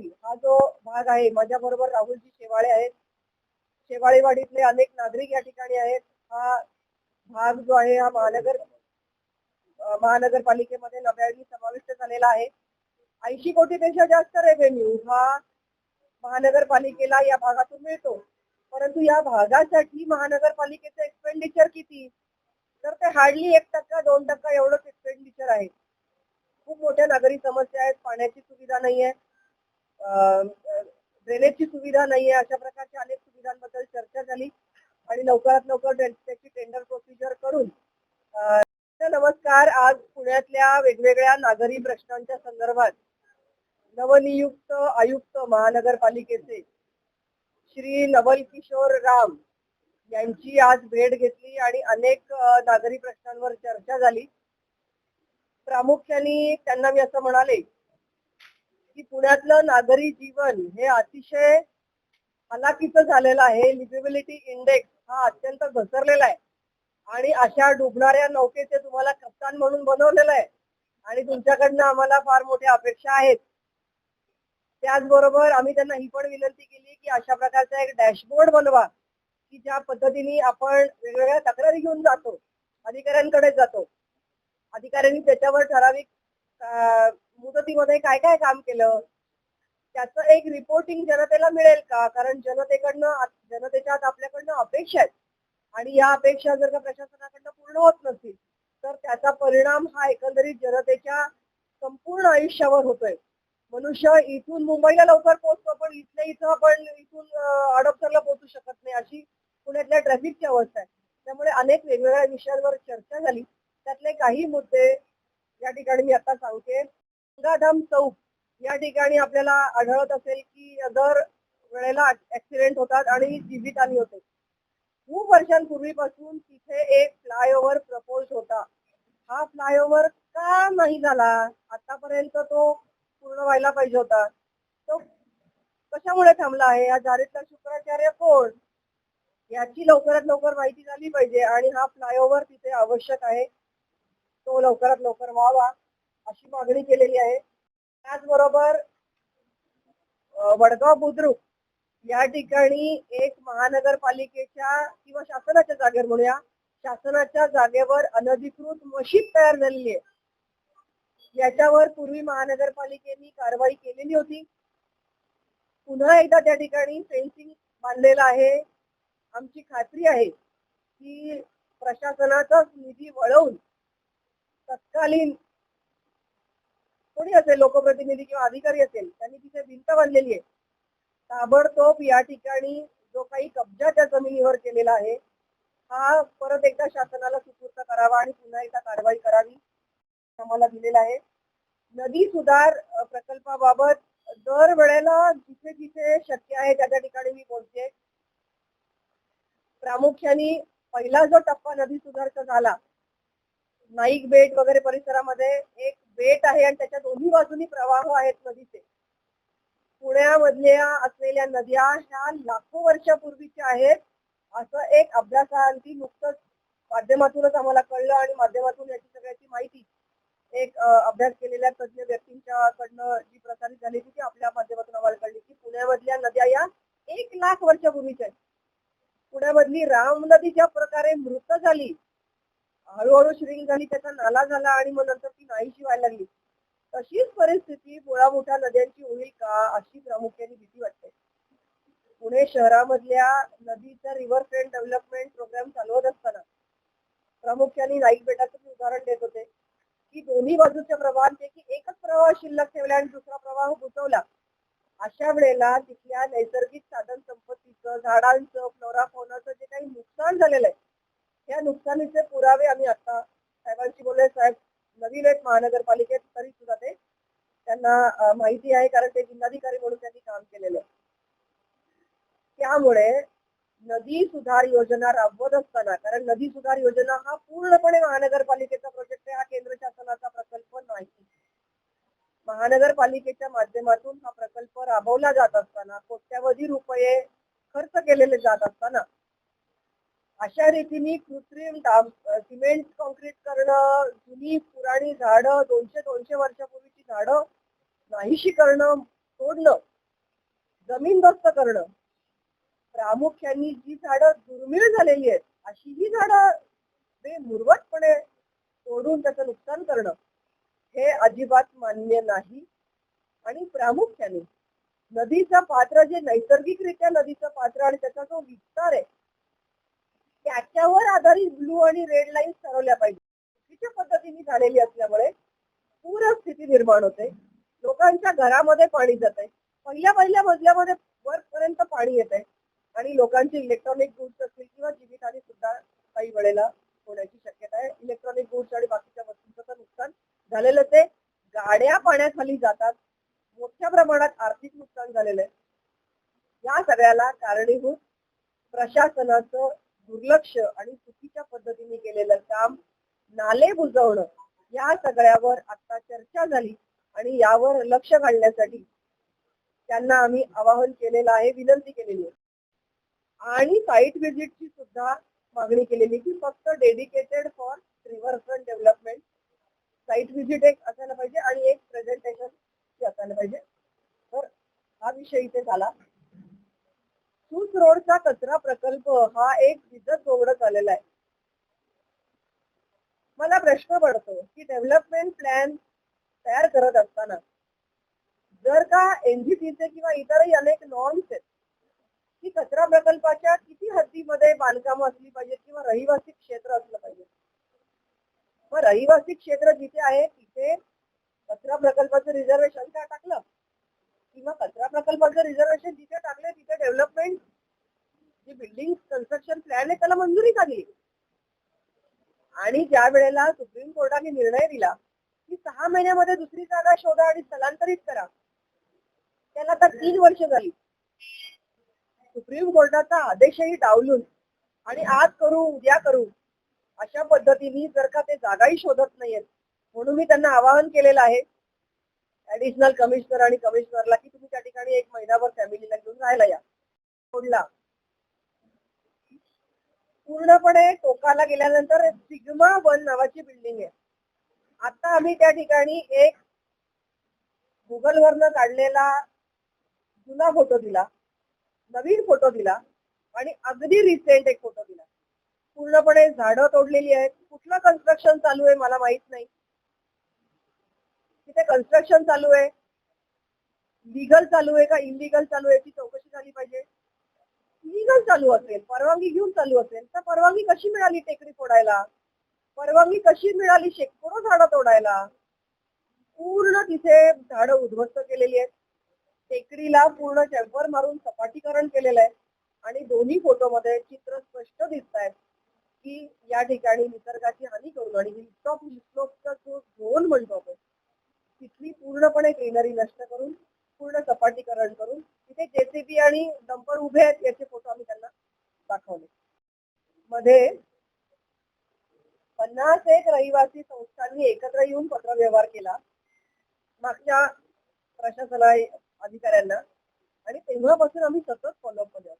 शेवाळी हा जो भाग आहे माझ्या बरोबर राहुलजी शेवाळे आहेत. शेवाळेवाडीतले अनेक नागरिक या ठिकाणी आहेत. हा भाग जो आहे हा महानगर महानगरपालिकेमध्ये नव्याने समाविष्ट झालेला आहे. ऐंशी कोटीपेक्षा जास्त रेव्हेन्यू हा महानगरपालिकेला या भागातून मिळतो. परंतु या भागासाठी महानगरपालिकेचं एक्सपेंडिचर किती? तर ते हार्डली एक टक्का दोन टक्का एवढंच एक्सपेंडिचर आहे. खूप मोठ्या नागरी समस्या आहेत. पाण्याची सुविधा नाहीये. आहे ड्रेनेजची सुविधा नाहीये अशा प्रकारच्या अनेक सुविधांबद्दल चर्चा झाली. आणि लवकरात लवकर त्याची टेंडर प्रोसिजर करून नमस्कार. आज पुण्यातल्या वेगवेगळ्या नागरी प्रश्नांच्या संदर्भात नवनियुक्त आयुक्त महानगरपालिकेचे श्री नवल किशोर राम यांची आज भेट घेतली आणि अनेक नागरी प्रश्नांवर चर्चा झाली. प्रामुख्याने त्यांना मी असं म्हणाले की पुण्यातलं नागरी जीवन हे अतिशय हलाखीचं झालेलं आहे. लिव्हिबिलिटी इंडेक्स हा अत्यंत घसरलेला आहे. आणि अशा डुबणाऱ्या नौकेचे तुम्हाला कप्तान म्हणून बनवलेलं आहे. आणि तुमच्याकडनं आम्हाला फार मोठ्या अपेक्षा आहेत. त्याचबरोबर आम्ही त्यांना ही पण विनंती केली की अशा प्रकारचा एक डॅशबोर्ड बनवा की ज्या पद्धतीने आपण वेगवेगळ्या तक्रारी घेऊन जातो अधिकाऱ्यांकडे जातो. अधिकाऱ्यांनी त्याच्यावर ठराविक मुदतीमध्ये काय काय काम केलं? त्याचं एक रिपोर्टिंग जनतेला मिळेल का? कारण जनतेकडनं जनतेच्या आपल्याकडनं अपेक्षा आहेत. आणि या अपेक्षा जर का प्रशासनाकडनं पूर्ण होत नसतील तर त्याचा परिणाम हा एकंदरीत जनतेच्या संपूर्ण आयुष्यावर होतोय. मनुष्य इथून मुंबईला लवकर पोहोचतो पण इथल्या इथं आपण इथून अडपसरला पोहोचू शकत नाही अशी पुण्यातल्या ट्रॅफिकची अवस्था आहे. त्यामुळे अनेक वेगवेगळ्या विषयांवर चर्चा झाली. त्यातले काही मुद्दे या ठिकाणी मी आता सांगते. गंगाधाम चौक या ठिकाणी आपल्याला आढळत असेल की दर वेळेला ऍक्सिडेंट होतात आणि जीवितहानी होते. खूप वर्षांपूर्वीपासून तिथे एक फ्लायओव्हर प्रपोज होता. हा फ्लायओव्हर का नाही झाला? आतापर्यंत तो पूर्ण व्हायला पाहिजे होता. तो कशामुळे थांबला आहे? या जारीतला शुक्राचार्य कोण? याची लवकरात लवकर माहिती झाली पाहिजे आणि हा फ्लायओव्हर तिथे आवश्यक आहे. तो लवकरात लवकर व्हावा. अशी मागणी केलेली आहे. त्याचबरोबर वडगाव बुद्रुक या ठिकाणी एक महानगरपालिकेच्या किंवा शासनाच्या जागेवर म्हणूया शासनाच्या जागेवर अनधिकृत मशीद तयार झालेली आहे. याच्यावर पूर्वी महानगरपालिकेने कारवाई केलेली होती. पुन्हा एकदा त्या ठिकाणी फेन्सिंग बांधलेलं आहे. आमची खात्री आहे की प्रशासनाचाच निधी वळवून तत्कालीन कोणी असेल लोकप्रतिनिधी किंवा अधिकारी असेल त्यांनी तिथे भिंत बांधलेली आहे. ताबडतोब या ठिकाणी जो काही कब्जा त्या जमिनीवर केलेला आहे हा परत एकदा शासनाला सुपूर्त करावा आणि पुन्हा एकदा कारवाई करावी आम्हाला दिलेला आहे. नदी सुधार प्रकल्पाबाबत दर वेळेला जिथे जिथे शक्य आहे त्या त्या ठिकाणी मी बोलते. प्रामुख्याने पहिला जो टप्पा नदी सुधारचा झाला नाईक बेट वगैरे परिसरामध्ये एक बेट आहे आणि त्याच्या दोन्ही बाजूनी प्रवाह आहेत नदीचे. पुण्यामधल्या असलेल्या नद्या ह्या लाखो वर्षापूर्वीच्या आहेत. असं एक अभ्यासांती नुकतंच माध्यमातूनच आम्हाला कळलं आणि माध्यमातून याची सगळ्याची माहिती एक अभ्यास केलेल्या तज्ज्ञ व्यक्तींच्या कडनं जी प्रसारित झाली होती ती आपल्या माध्यमातून आम्हाला कळली की पुण्यामधल्या नद्या या एक लाख वर्षापूर्वीच्या आहेत. पुण्यामधली राम नदी ज्या प्रकारे मृत झाली हळूहळू श्रिंक झाली त्याचा नाला झाला आणि मग नंतर ती व्हायला लागली. तशीच परिस्थिती मुळा मोठ्या नद्यांची होईल का अशी प्रामुख्याने भीती वाटते. पुणे शहरामधल्या नदीचा रिव्हर फ्रंट डेव्हलपमेंट प्रोग्राम चालवत असताना प्रामुख्याने नाईक बेटाचं उदाहरण देत होते. की दोन्ही बाजूच्या प्रवाहांपैकी एकच प्रवाह शिल्लक ठेवला आणि दुसरा प्रवाह बुजवला अशा वेळेला तिथल्या नैसर्गिक साधन संपत्तीचं झाडांचं फ्लोरा फोनाचं जे काही नुकसान झालेलं आहे त्या नुकसानीचे पुरावे आम्ही आता साहेबांशी बोलले साहेब नवीन आहेत महानगरपालिकेत तरी सुद्धा ते त्यांना माहिती आहे कारण ते जिल्हाधिकारी म्हणून त्यांनी काम केलेलं. आहे त्यामुळे नदी सुधार योजना राबवत असताना कारण नदी सुधार योजना हा पूर्णपणे महानगरपालिकेचा प्रोजेक्ट आहे हा केंद्र शासनाचा प्रकल्प नाही. महानगरपालिकेच्या माध्यमातून हा प्रकल्प राबवला जात असताना कोट्यावधी रुपये खर्च केलेले जात असताना अशा रीतीने कृत्रिम सिमेंट कॉन्क्रीट करणं जुनी पुराणी झाडं दोनशे दोनशे वर्षापूर्वीची झाडं नाहीशी करणं तोडणं जमीनदोस्त करणं. प्रामुख्याने जी झाडं दुर्मिळ झालेली आहेत अशी ही झाडं बेमुरवटपणे तोडून त्याचं नुकसान करणं हे अजिबात मान्य नाही. आणि प्रामुख्याने नदीचं पात्र जे नैसर्गिकरित्या नदीचं पात्र आणि त्याचा जो विस्तार आहे त्याच्यावर आधारित ब्लू आणि रेड लाईन्स ठरवल्या पाहिजे. चुकीच्या पद्धतीने झालेली असल्यामुळे पूर स्थिती निर्माण होते. लोकांच्या घरामध्ये पाणी जाते पहिल्या पहिल्या मजल्यामध्ये वरपर्यंत पाणी येते आणि लोकांचे इलेक्ट्रॉनिक गुड्स असतील किंवा जीवितहानी सुद्धा काही वेळेला होण्याची शक्यता आहे. इलेक्ट्रॉनिक गुड्स आणि बाकीच्या वस्तूंचं तर नुकसान झालेलं ते गाड्या पाण्याखाली जातात. मोठ्या प्रमाणात आर्थिक नुकसान झालेलं आहे. या सगळ्याला कारणीभूत प्रशासनाचं दुर्लक्ष आणि चुकीच्या पद्धतीने केलेलं काम नाले बुजवणं या सगळ्यावर आता चर्चा झाली आणि यावर लक्ष घालण्यासाठी त्यांना आम्ही आवाहन केलेलं आहे विनंती केलेली आहे. आणि साईट व्हिजिटची सुद्धा मागणी केलेली की फक्त dedicated for riverfront development site visit एक असायला पाहिजे आणि एक प्रेझेंटेशन असायला पाहिजे. तर हा विषय इथे झाला. सूस रोडचा कचरा प्रकल्प हा एक विजत जोगडं आलेला आहे. मला प्रश्न पडतो की डेव्हलपमेंट प्लॅन तयार करत असताना जर का एनजीटीचे किंवा इतरही अनेक नॉर्म्स आहेत की कचरा प्रकल्पाच्या किती हद्दीमध्ये बांधकामं असली पाहिजेत किंवा रहिवासी क्षेत्र असलं पाहिजे मग रहिवासी क्षेत्र जिथे आहे तिथे कचरा प्रकल्पाचं रिझर्वेशन का टाकलं? किंवा कचरा प्रकल्पाचं रिझर्वेशन जिथे टाकले तिथे डेव्हलपमेंट जी बिल्डिंग कन्स्ट्रक्शन प्लॅन आहे त्याला मंजुरी झाली आणि ज्या वेळेला सुप्रीम कोर्टाने निर्णय दिला की सहा महिन्यामध्ये दुसरी जागा शोधा आणि स्थलांतरित करा. त्याला आता तीन वर्ष झाली. सुप्रीम कोर्टाचा आदेशही डावलून आणि आज करू उद्या करू अशा पद्धतीने जर का ते जागाही शोधत नाहीयेत म्हणून मी त्यांना आवाहन केलेलं आहे ऍडिशनल कमिशनर आणि कमिशनरला की तुम्ही त्या ठिकाणी एक महिनाभर फॅमिलीला घेऊन राहायला या. सोडला. पूर्णपणे टोकाला गेल्यानंतर सिग्मा वन नावाची बिल्डिंग आहे. आता आम्ही त्या ठिकाणी एक गुगल वरनं काढलेला जुना फोटो दिला नवीन फोटो दिला आणि अगदी रिसेंट एक फोटो दिला. पूर्णपणे झाडं तोडलेली आहेत. कुठलं कन्स्ट्रक्शन चालू आहे मला माहीत नाही. तिथे कन्स्ट्रक्शन चालू आहे. लिगल चालू आहे का इलिगल चालू आहे ती चौकशी झाली पाहिजे. लिगल चालू असेल परवानगी घेऊन चालू असेल तर परवानगी कशी मिळाली टेकडी फोडायला? परवानगी कशी मिळाली शेकडो झाडं तोडायला पूर्ण तिथे झाडं उद्ध्वस्त केलेली आहेत. टेकडीला पूर्ण चॅम्पर मारून सपाटीकरण केलेलं आहे. आणि दोन्ही फोटोमध्ये चित्र स्पष्ट दिसत आहेत की या ठिकाणी निसर्गाची हानी करून आणि हिलटॉप हिलस्लोपचा जो झोन म्हणतो आपण तिथली पूर्णपणे ग्रीनरी नष्ट करून पूर्ण सपाटीकरण करून तिथे जेसीबी आणि डंपर उभे आहेत याचे फोटो आम्ही त्यांना दाखवले. मध्ये पन्नास एक रहिवासी संस्थांनी एकत्र येऊन पत्रव्यवहार केला. मागच्या प्रशासना अधिकाऱ्यांना. आणि तेव्हापासून आम्ही सतत फॉलोअपमध्ये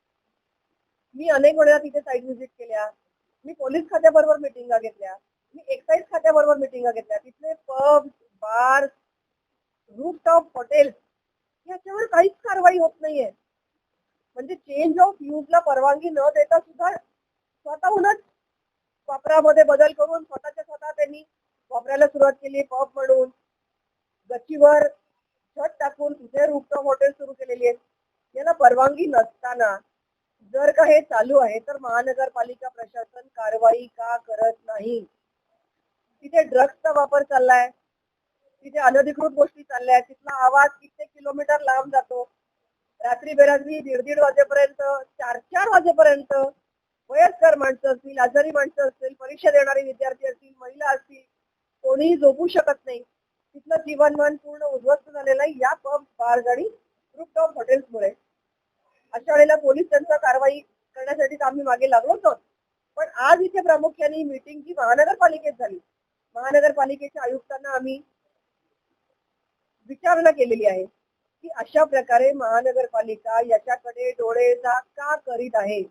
मी अनेक वेळेला तिथे साईट व्हिजिट केल्या. मी पोलीस खात्याबरोबर मिटिंगा घेतल्या. मी एक्साईज खात्याबरोबर मिटिंगा घेतल्या. तिथले पब बार रूफटॉप हॉटेल याच्यावर काहीच कारवाई होत नाहीये. म्हणजे चेंज ऑफ यूजला परवानगी न देता सुद्धा स्वतःहूनच वापरामध्ये बदल करून स्वतःच्या स्वतः त्यांनी वापरायला सुरुवात केली पब म्हणून. गच्चीवर छत टाकून तिथे रूपटॉप हॉटेल सुरू केलेली आहे. याला परवानगी नसताना जर का हे चालू आहे तर महानगरपालिका प्रशासन कारवाई का करत नाही? तिथे ड्रग्सचा वापर चाललाय. तिथे अनधिकृत गोष्टी चालल्या तिथला आवाज कित्येक किलोमीटर लांब जातो. रात्री बेरात्री दीड दीड वाजेपर्यंत चार चार वाजेपर्यंत वयस्कर माणसं असतील आजारी माणसं असतील परीक्षा देणारे विद्यार्थी असतील महिला असतील कोणीही झोपू शकत नाही. तिथलं जीवनमान पूर्ण उद्ध्वस्त झालेलं आहे या पब बार्स आणि रूफटॉप हॉटेल्समुळे अशा वेळेला पोलीस त्यांचा कारवाई करण्यासाठी आम्ही मागे लागलो होतो. पण आज इथे प्रामुख्याने मीटिंग जी महानगरपालिकेत झाली. महानगरपालिकेच्या आयुक्तांना आम्ही विचारणा केलेली आहे की अशा प्रकारे महानगरपालिका याच्याकडे डोळे जा का करीत आहे.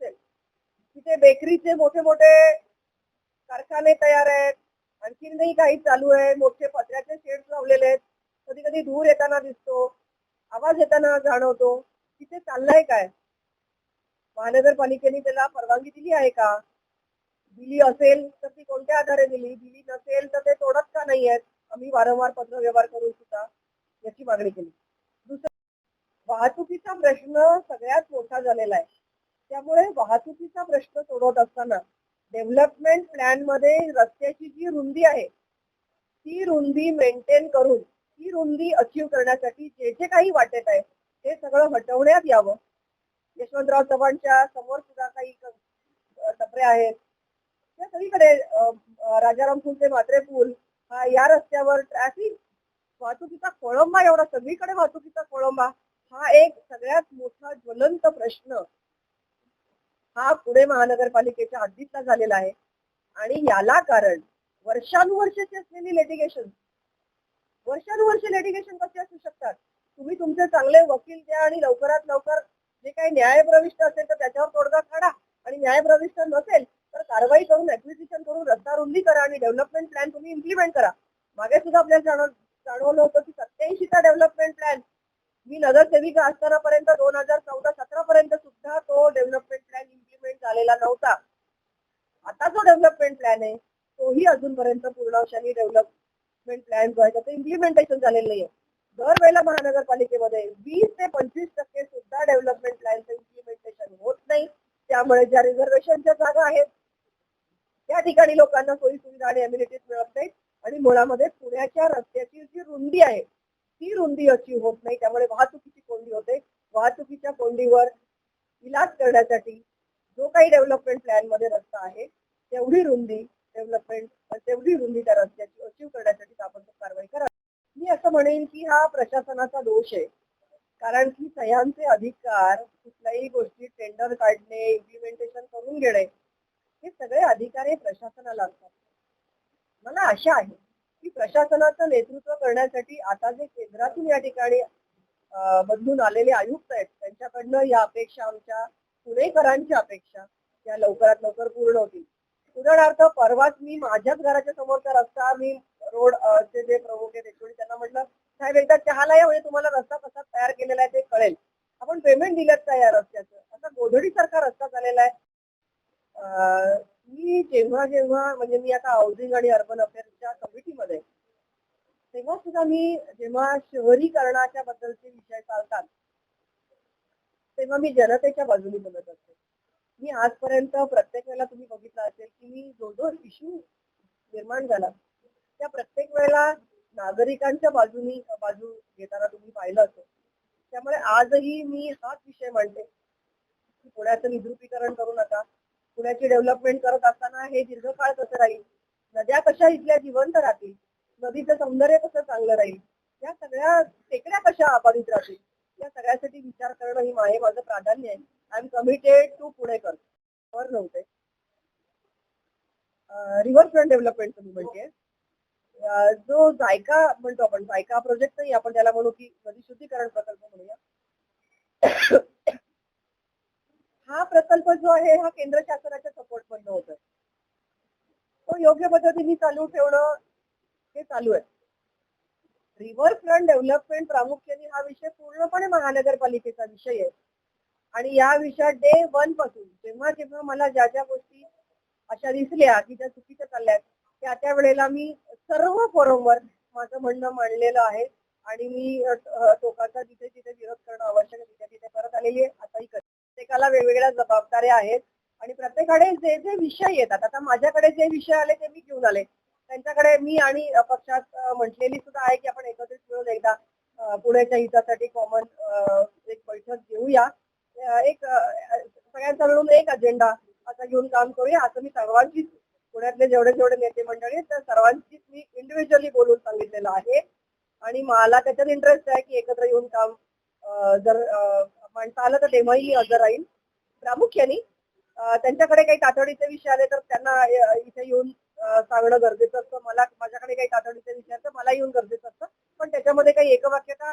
तिथे बेकरीचे मोठे मोठे कारखाने तयार आहेत. आणखीनही काही चालू आहे. मोठे पत्र्याचे शेड्स लावलेले आहेत. कधी कधी धूर येताना दिसतो. आवाज येताना जाणवतो. तिथे चाललंय काय? महानगरपालिकेने त्याला परवानगी दिली आहे का? दिली असेल तर ती कोणत्या आधारे दिली? दिली नसेल तर ते तोडत का नाही आहेत? आम्ही वारंवार पत्र व्यवहार करून सुद्धा याची मागणी केली. दुसरं वाहतुकीचा प्रश्न सगळ्यात मोठा झालेला आहे. त्यामुळे वाहतुकीचा प्रश्न सोडवत असताना डेव्हलपमेंट प्लॅनमध्ये रस्त्याची जी रुंदी आहे ती रुंदी मेंटेन करून ती रुंदी अचीव करण्यासाठी जे जे काही वाटेत आहे ते सगळं हटवण्यात यावं. यशवंतराव चव्हाणच्या समोर सुद्धा काही क- टपरे आहेत. सगळीकडे अ, अ, राजाराम फुलते म्हात्रे पूल हा या रस्त्यावर ट्रॅफिक वाहतुकीचा खोळंबा एवढा सगळीकडे वाहतुकीचा खोळंबा हा एक सगळ्यात मोठा ज्वलंत प्रश्न. हा पुणे महानगरपालिकेच्या हद्दीतला झालेला आहे. आणि याला कारण वर्षानुवर्षाची असलेली लेटिगेशन वर्षानुवर्ष लेटिगेशन कसे असू शकतात? तुम्ही तुमचे चांगले वकील द्या आणि लवकरात लवकर जे काही न्यायप्रविष्ट असेल तर त्याच्यावर तोडगा काढा. आणि न्यायप्रविष्ट नसेल तर कारवाई करून ऍक्विजिशन करून रस्ता रुंदी करा आणि डेव्हलपमेंट प्लॅन तुम्ही इम्प्लिमेंट करा. मागे सुद्धा आपल्याला जाणवलं होतं की सत्याऐंशीचा डेव्हलपमेंट प्लॅन मी नगरसेविका असताना पर्यंत दोन हजार चौदा सतरा पर्यंत सुद्धा तो डेव्हलपमेंट प्लॅन इम्प्लिमेंट झालेला नव्हता. आता जो डेव्हलपमेंट प्लॅन आहे तोही अजूनपर्यंत पूर्णांशाने डेव्हलपमेंट प्लॅन जो आहे त्याचं इम्प्लिमेंटेशन झालेलं नाहीये. दरवेळेला महानगरपालिकेमध्ये वीस ते पंचवीस टक्के सुद्धा डेव्हलपमेंट प्लॅनचं इम्प्लिमेंटेशन होत नाही. त्यामुळे ज्या रिझर्वेशनच्या जागा आहेत त्या ठिकाणी लोकांना सोयी सुविधा आणि अम्युनिटीज मिळत नाहीत. आणि मुळामध्ये पुण्याच्या रस्त्याची जी रुंदी आहे ती रुंदी अशी होत नाही. त्यामुळे वाहतुकीची कोंडी होते. वाहतुकीच्या कोंडीवर इलाज करण्यासाठी जो काही डेव्हलपमेंट प्लॅनमध्ये रस्ता आहे तेवढी रुंदी डेव्हलपमेंट तेवढी रुंदी त्या रस्त्याची अचीव करण्यासाठी ताबडतोब कारवाई करा. मी असं म्हणेन की हा प्रशासनाचा दोष आहे. कारण की सह्यांचे अधिकार कुठल्याही गोष्टी टेंडर काढणे इम्प्लिमेंटेशन करून घेणे हे सगळे अधिकार हे प्रशासनाला असतात. मला आशा आहे की प्रशासनाचं नेतृत्व करण्यासाठी आता जे केंद्रातून या ठिकाणी बदलून आलेले आयुक्त आहेत त्यांच्याकडनं या अपेक्षा आमच्या पुणेकरांच्या अपेक्षा त्या लवकरात लवकर पूर्ण होतील. उदाहरणार्थ परवाच मी माझ्याच घराच्या समोरचा रस्ता मी रोड चे जे प्रमुख आहेत त्यांना म्हटलं साहेब एकदा चहाला या म्हणजे तुम्हाला रस्ता कसा तयार केलेला आहे ते कळेल. आपण पेमेंट दिलं का या रस्त्याचं. असा गोधडीसारखा रस्ता झालेला आहे. मी जेव्हा जेव्हा म्हणजे मी आता हाऊसिंग आणि अर्बन अफेअर्सच्या कमिटीमध्ये तेव्हा सुद्धा मी जेव्हा शहरीकरणाच्या बद्दलचे विषय चालतात तेव्हा मी जनतेच्या बाजूने बोलत असते. मी आजपर्यंत प्रत्येक वेळेला तुम्ही बघितलं असेल की मी जो जो इश्यू निर्माण झाला. त्या प्रत्येक वेळेला नागरिकांच्या बाजूनी बाजू घेताना तुम्ही पाहिलं असेल. त्यामुळे आजही मी हाच विषय मांडते की पुण्याचं निद्रुपीकरण करू नका. पुण्याची डेव्हलपमेंट करत असताना हे दीर्घकाळ कसं राहील? नद्या कशा इथल्या जिवंत राहतील? नदीचं सौंदर्य कसं चांगलं राहील? या सगळ्या टेकड्या कशा अबाधित राहतील? या सगळ्यासाठी विचार करणं ही मा- माझं प्राधान्य आहे. आय एम कमिटेड टू पुणेकर. वर नव्हते. रिव्हर फ्रंट डेव्हलपमेंट तुम्ही म्हणते जो जायका म्हणतो आपण जायका प्रोजेक्ट नाही आपण त्याला म्हणू की नदी शुद्धीकरण प्रकल्प म्हणूया. हा प्रकल्प जो आहे हा केंद्र शासनाच्या सपोर्ट मधनं होत तो योग्य पद्धतीने चालू ठेवणं हे चालू आहे. रिव्हर फ्रंट डेव्हलपमेंट प्रामुख्याने हा विषय पूर्णपणे महानगरपालिकेचा विषय आहे. आणि या विषयात डे वनपासून जेव्हा जेव्हा मला ज्या ज्या गोष्टी अशा दिसल्या की ज्या चुकीच्या चालल्यात त्या त्या वेळेला मी सर्व फोरमवर माझं म्हणणं मांडलेलं आहे. आणि मी टोकाचा जिथे जिथे विरोध करणं आवश्यक आहे तिथे तिथे करत आलेली आहे. आताही करते. प्रत्येकाला वेगवेगळ्या जबाबदाऱ्या आहेत. आणि प्रत्येकाकडे जे जे विषय येतात आता माझ्याकडे जे विषय आले ते मी घेऊन आले. त्यांच्याकडे मी आणि पक्षात म्हटलेली सुद्धा आहे की आपण एकत्रित मिळून एकदा पुण्याच्या हितासाठी कॉमन एक बैठक घेऊया. एक सगळ्यांचा मिळून एक अजेंडा असा घेऊन काम करूया. असं मी सर्वांचीच पुण्यातले जेवढे जेवढे नेते मंडळी आहेत त्या सर्वांचीच मी इंडिव्हिज्युअली बोलून सांगितलेलं आहे. आणि मला त्याच्यात इंटरेस्ट आहे की एकत्र येऊन काम जर माणसं आलं तर तेव्हाही मी हजर राहील प्रामुख्याने त्यांच्याकडे काही तातडीचे विषय आले तर त्यांना इथे येऊन सांगणं गरजेचं असतं. मला माझ्याकडे काही तातडीचे विषय आहेत तर मला येऊन गरजेचं असतं. पण त्याच्यामध्ये काही एकवाक्यता